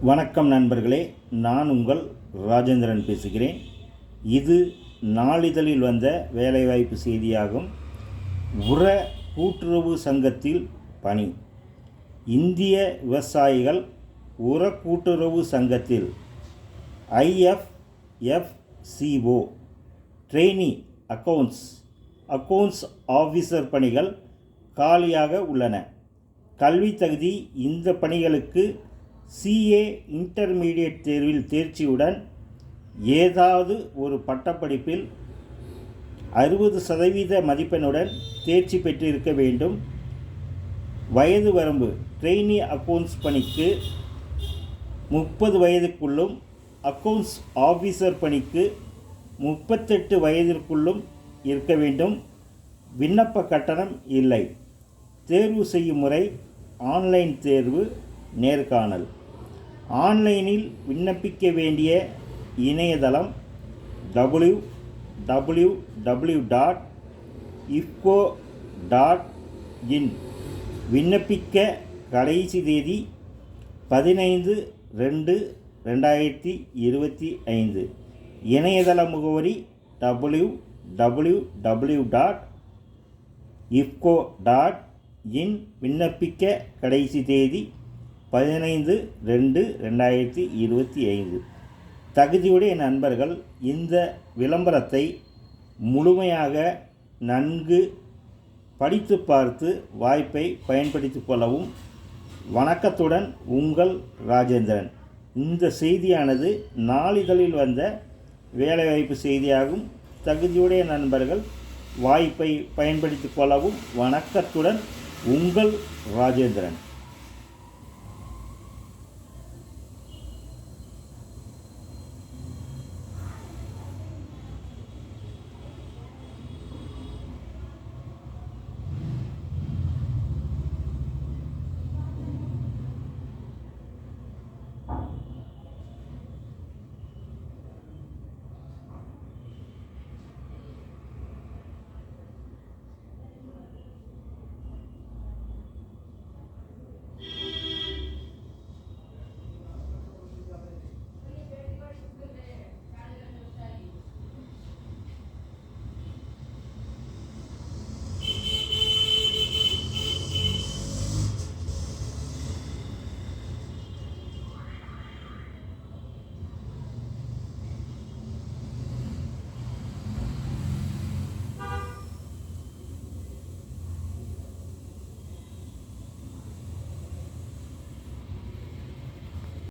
வணக்கம் நண்பர்களே நான் உங்கள் ராஜேந்திரன் பேசுகிறேன். இது நாளிதழில் வந்த வேலைவாய்ப்பு செய்தியாகும். உர கூட்டுறவு சங்கத்தில் பணி. இந்திய விவசாயிகள் உர கூட்டுறவு சங்கத்தில் IFFCO trainee accounts accounts officer பணிகள் காலியாக உள்ளன. கல்வி தகுதி இந்த பணிகளுக்கு சிஏ இன்டர்மீடியட் தேர்வில் தேர்ச்சியுடன் ஏதாவது ஒரு பட்டப்படிப்பில் அறுபது சதவீத மதிப்பெண்ணுடன் தேர்ச்சி பெற்றிருக்க வேண்டும். வயது வரம்பு ட்ரெய்னி அக்கவுண்ட்ஸ் பணிக்கு முப்பது வயதுக்குள்ளும் அக்கவுண்ட்ஸ் ஆஃபீஸர் பணிக்கு முப்பத்தெட்டு வயதிற்குள்ளும் இருக்க வேண்டும். விண்ணப்ப கட்டணம் இல்லை. தேர்வு செய்யும் முறை ஆன்லைன் தேர்வு. நேர்காணல். ஆன்லைனில் விண்ணப்பிக்க வேண்டிய இணையதளம் W W W dot IFFCO dot in விண்ணப்பிக்க கடைசி தேதி பதினைந்து ரெண்டு ரெண்டாயிரத்தி இருபத்தி ஐந்து. இணையதள முகவரி W W W dot IFFCO dot in விண்ணப்பிக்க கடைசி தேதி பதினைந்து ரெண்டு ரெண்டாயிரத்தி இருபத்தி ஐந்து. தகுதியுடைய நண்பர்கள் இந்த விளம்பரத்தை முழுமையாக நன்கு படித்து பார்த்து வாய்ப்பை பயன்படுத்திக் கொள்ளவும் வணக்கத்துடன் உங்கள் ராஜேந்திரன். இந்த செய்தியானது நாளிதழில் வந்த வேலைவாய்ப்பு செய்தியாகும். தகுதியுடைய நண்பர்கள் வாய்ப்பை பயன்படுத்திக் கொள்ளவும் வணக்கத்துடன் உங்கள் ராஜேந்திரன்.